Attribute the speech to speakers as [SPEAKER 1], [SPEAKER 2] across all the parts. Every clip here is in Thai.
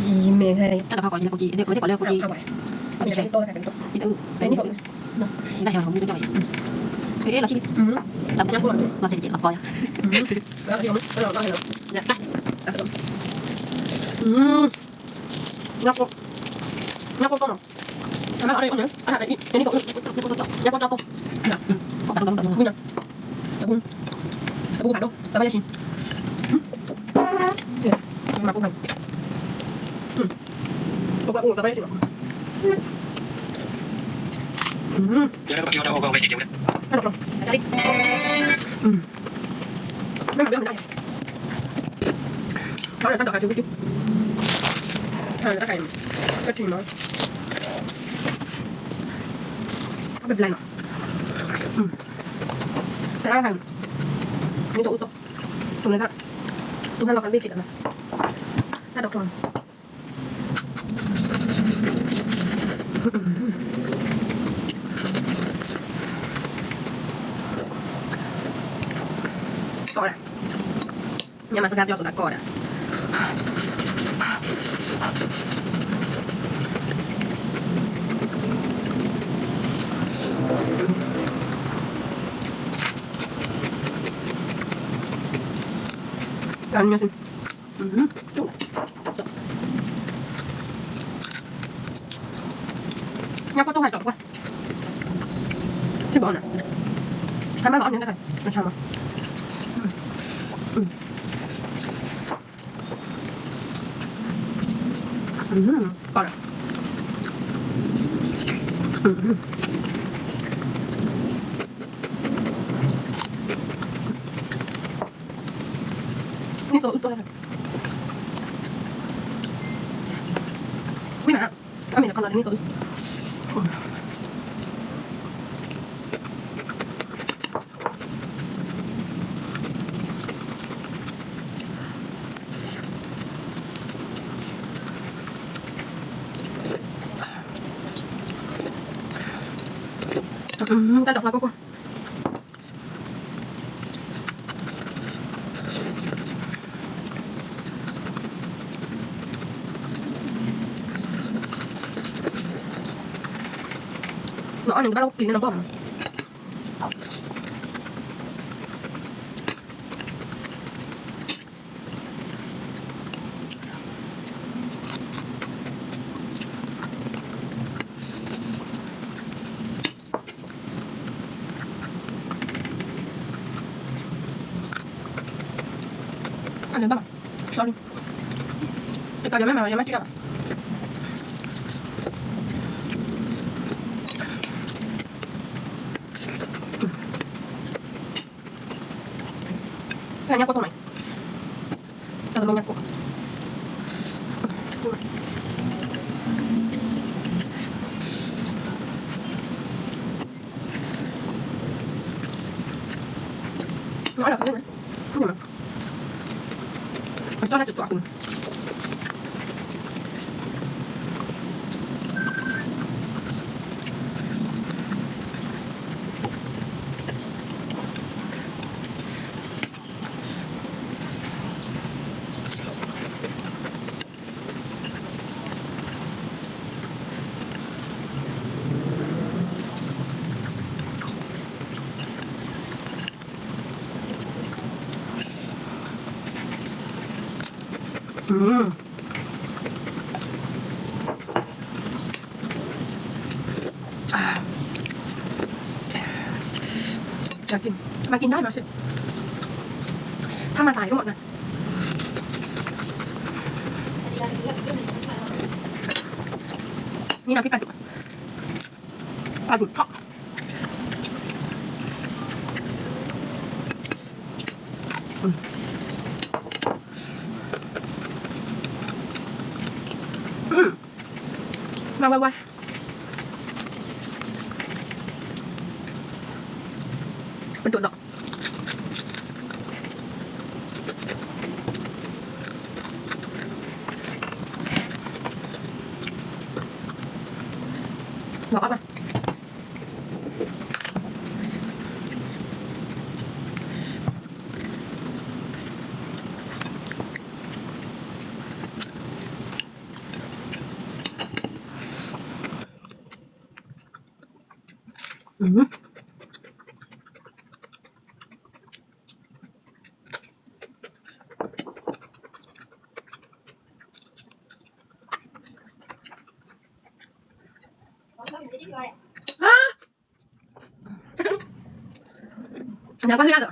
[SPEAKER 1] อีเมย์ให้
[SPEAKER 2] chắc là เขาก่อนนี่กูจีเดี๋ยวเดี๋ยวก่อนเรียกกูจี
[SPEAKER 1] เอาไปเอาไปใช้โต๊ะใส่เป็นโต๊ะ
[SPEAKER 2] นี่ตื้อ
[SPEAKER 1] แต่นี่ผม
[SPEAKER 2] นี่ได้เหรอผมนี่จ่อยเอ๊ะเราชิ
[SPEAKER 1] อืม
[SPEAKER 2] เราไม่ใช่เราเป็นเจ็บเปุ๊
[SPEAKER 1] บปุ๊บตะบุ้งยาชินอืม
[SPEAKER 3] Yo le cogí una boca un vestido.
[SPEAKER 1] ขนมอาจารย์อืมไม่เหมือนไม่ได้เขาเลยตั้งดอกอาชีพจิ๊บเออตั้งไก่ก็ชิมมั้งเขาเป็นไรเนาะอืมแต่ถ้าทางนี่ตัวอุตโตตรงนี้ก็ตรงนั้นเราคันวิจิตรนะถ้าดอกทอง ก่อนอะอย่ามาสกัดยอดสุดก่อนอะกันเนี่ยสิอืมจุ๊ บงั้นก็ต้องให้จบ ก่อนที่บอกน่ะทำไมบอกอันนี้ได้ไงไม่ใช่มั้ยอืมก่อนอะอืมนี่ตัวตัวอะไราปีนน้ำบ่อม Ano ba? Sorry. Teka, dami, mamaya machika ba? Kailangan niya ko tunay. Kailangan niya ko. Ano, ano, ano, ano, ano, เจ้าหน้ อยากกิน มากินได้มาสิ ถ้ามาสายก็หมดนะนี่นะพี่ปลาดุกปลาดุกทอดอืมอืม ว้ไวๆเป็นตัวดนดอกเอาไป อืมอะ แล้วก็ที่น่าจะ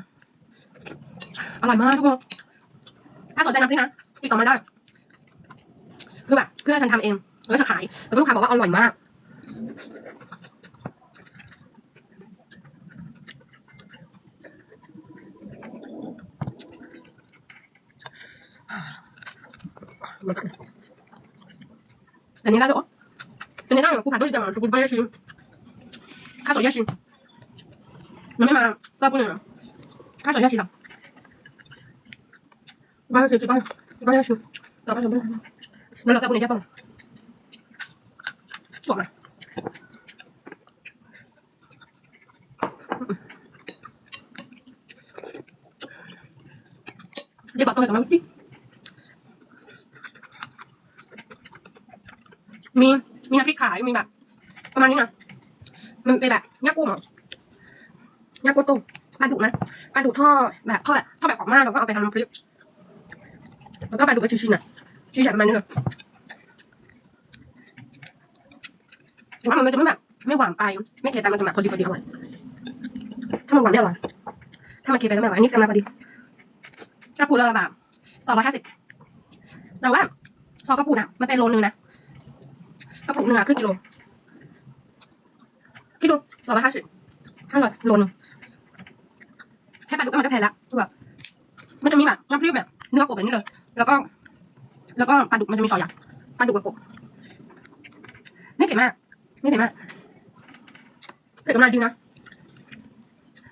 [SPEAKER 1] อร่อยมากทุกคน ถ้าสนใจน้ำพริกนะติดต่อมาได้ คือแบบเพื่อนฉันทำเอง แล้วจะขาย แล้วก็ลูกค้าบอกว่าอร่อยมาก มันกันแต่นี่ได้ด้วยแต่นี่ได้เหรอกูผ่านด้วยจังหวะกูไม่ได้ชิมข้าวสวยแยกชิมมันไม่มาทราบกูเลยเหรอข้าวสวยแยกชิ มีมีน้ำพริกขายมีแบบประมาณนี้นะมันเป็นแบบย่ากุ้งหรอย่ากุ้งต้มปลาดุกนะปลาดุกทอดแบบทอดแบบทอดแบบกรอบมากแล้วก็เอาไปทำน้ำพริกแล้วก็ปลาดุกเป็นชิ้นๆนะชิ้นใหญ่ประมาณนี้เลยแต่ว่ามันจะไม่แบบไม่หวานไปไม่เค็มไปมันจะแบบพอดีพอดีอร่อยถ้ามันหวานไม่อร่อยถ้ามันเค็มไปก็ไม่อร่อยอันนี้กำลังพอดีกระปุกละแบบสองร้อยห้าสิบแต่ว่าซองกระปุกน่ะมันเป็นโลนึงนะ กระปุกหนึ่งอะครึ่งกิโลคิดดูสองร้อยห้าสิบห้าร้อยโลนึงแค่ปลาดุกก็มันก็แพงละคือแบบมันจะมีแบบน้ำพริกแบบเนื้อกบแบบนี้เลย แล้วก็ แล้วก็ปลาดุกมันจะมีสองอย่างปลาดุกกับกบไม่เผ็ดมาก ไม่เผ็ดมากเผ็ดกำลังดีนะ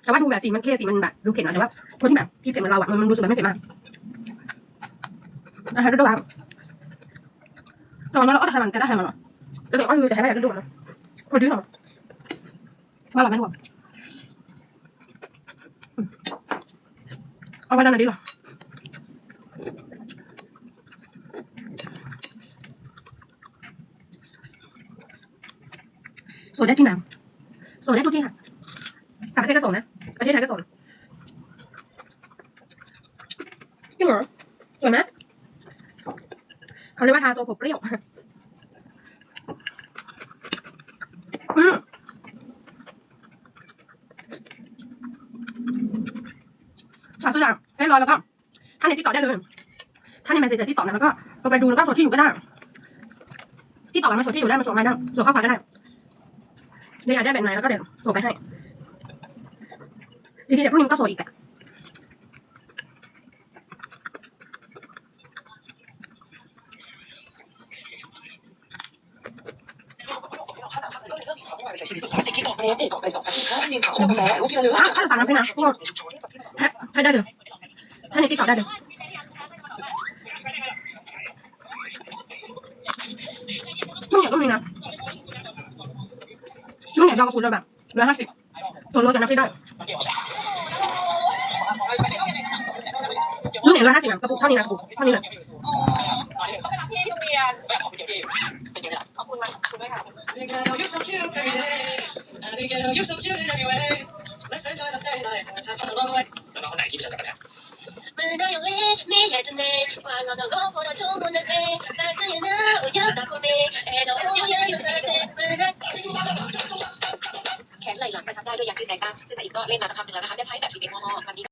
[SPEAKER 1] แต่ว่าดูแบบสีมันเข้สีมันแบบดูเผ็ดนะแต่ว่าคนที่แบบที่เผ็ดเหมือนเราอะมันมันรู้สึกแบบไม่เผ็ดมากอาหารฤดูร้อนตอนนั้นเราก็ทำมันจะได้ทำมันหรอ แต่เด็กก็คือจะใช้แบบนั้นด้วยนะคนที่ทำว่าเราไม่รู้เอาไปด้านไหนดีหรอโสดได้ที่ไหนโสดได้ทุกที่ค่ะต่างประเทศก็โสดนะประเทศไทยก็โสดจริงเหรอสวยไหมเขาเรียกว่าทาโซโฟเปรี้ยว สั่งซื้อจากเฟซร้อยแล้วก็ท่านในที่ต่อได้เลยท่านในเมสเซจที่ต่อนะแล้วก็เราไปดูแล้วก็ส่งที่อยู่ก็ได้ที่ต่อมาส่งที่อยู่ได้มาส่งอะไรได้ส่งข้าวผัดก็ได้เดี๋ยวอยากได้แบบไหนแล้วก็เดี๋ยวส่งไปให้จริงๆเดี๋ยวพรุ่งนี้ก็ส่งอีกอะถ้าถ้าจะสั่งน้ำพริกนะพวกใช้ ใช้ได้เลยท่านในที่ต่อได้เลยนุ่งเนียวก็มีนะนุ่งเหนียวจองกระปุกเลยแบบร้อยห้าสิบส่วนลดกับน้ำพริกได้นุ่งเหนียวร้อยห้าสิบแบบกระปุกเท่านี้นะกระปุกเท่านี้เลย
[SPEAKER 3] ขอบคุณมากขอบคุณด้วยค่ะ You're so cute every day.
[SPEAKER 2] mucha.